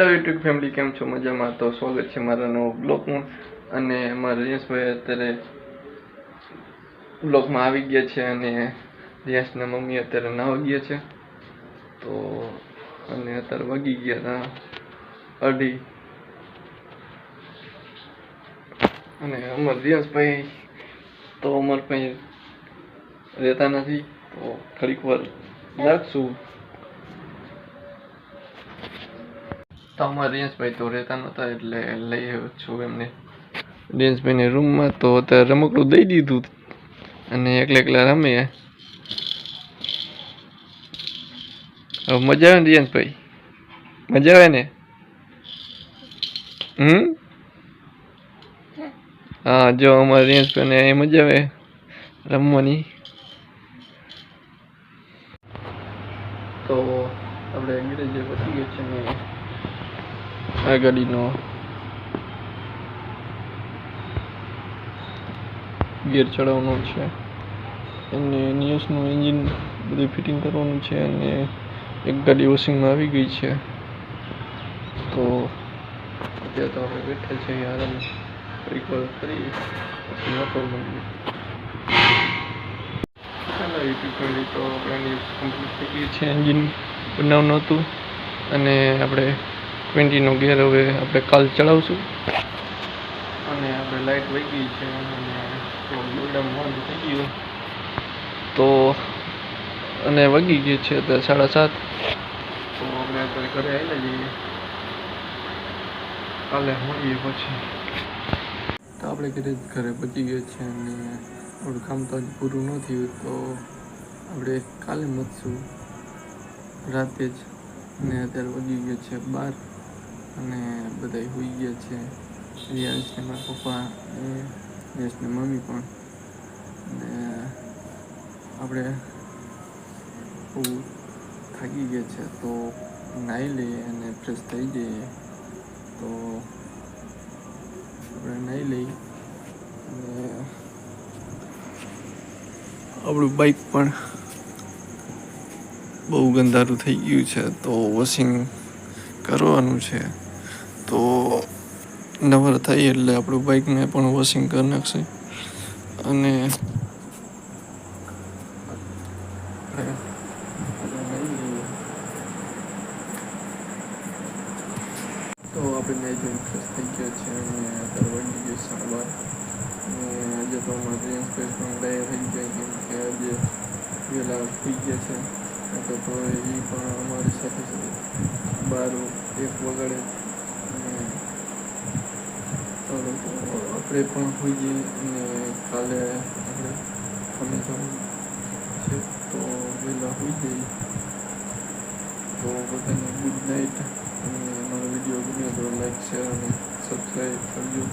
Hello YouTube family કેમ છો? મજામાં. તો સ્વાગત છે મારા નવો બ્લોગમાં અને મારા રિયાસભાઈ અત્યારે બ્લોગમાં આવી ગયા છે અને રિયાસના મમ્મી અત્યારે નાવા ગયા છે. તો અને અત્યારે વાગી ગયા હતા અઢી. અને અમાર રિયાસભાઈ તો અમાર પાસે રહેતા નથી. તો ઘડીક વાર લાગશું તો રિયન્સભાઈ રિયાસભાઈ તો રહેતા નહોતા એટલે લઈ આવ્યો છું એમને. રિયાસભાઈને રૂમમાં તો અત્યારે રમકડું દઈ દીધું અને એકલા એકલા રમે હવે મજા આવે ને રિયાસભાઈ મજા આવે ને? હમ? હા, જો અમારે રિયન્સભાઈને એ મજા આવે રમવાની. તો આપણે અંગ્રેજી પતી ગયો છે ને. આ now ગિયર ચડાવવાનો છે. અને નિયસનું એન્જિન બધું ફિટિંગ કરવાનું છે અને એક ગાડી વોશિંગમાં આવી ગઈ છે. તો અત્યારે તો આપણે બેઠા છે આરામ રિકોલ કરી પછી મોટર મળીએ. ચાલો યુટ્યુબ ફેમિલી તો આપણે કમ્પ્લીટ થઈ ગઈ છે એન્જિન બનાવવાનું હતું. અને આપણે ટ્વેન્ટીનો ગેર હવે આપણે કાલ ચડાવશું. અને આપણે લાઇટ વહી ગઈ છે અને થઈ ગયું. તો અને વગી ગઈ છે અત્યારે સાડા સાત. તો આપણે અત્યારે ઘરે આવીને જઈએ કાલે મળીએ પછી. તો આપણે ઘરે ઘરે પહોંચી ગયા છે અને આપણું કામ તો હજી પૂરું ન થયું તો આપણે કાલે મળશું રાતે જ. અને અત્યારે વગી ગયો છે બાર. અને બધા હોઈ ગયા છે. રિયાંશ ને મારા પપ્પા અને રિયાંશ ને મમ્મી પણ. અને આપણે બહુ થાકી ગયા છે તો નાહી લઈએ અને ફ્રેશ થઈ જઈએ. તો આપણે નાહી લઈ અને આપણું બાઈક પણ બહુ ગંધારું થઈ ગયું છે. તો વોશિંગ કરવાનું છે. તો નવર થાય એટલે આપણું બાઇકને પણ વોશિંગ કરી નાખશે. અને તો આપણે ધોઈને થઈ ગયા છે અને અત્યારે વળી ગઈ સારવાર અને આજે તો અમારે ઇન્સ્પેસ પણ ડાયર થઈ ગયા કેમ કે આજે વહેલા થઈ ગયા છે. તો એ પણ અમારી સાથે સાથે બાર એક વગાડે અને ચાલો તો આપણે પણ હોઈએ અને કાલે આપણે અમે જવું છે તો વહેલા હોઈ જઈએ. તો બધાને ગુડ નાઇટ અને મારો વીડિયો ગમ્યો તો લાઈક શેર અને સબસ્ક્રાઈબ કરજો.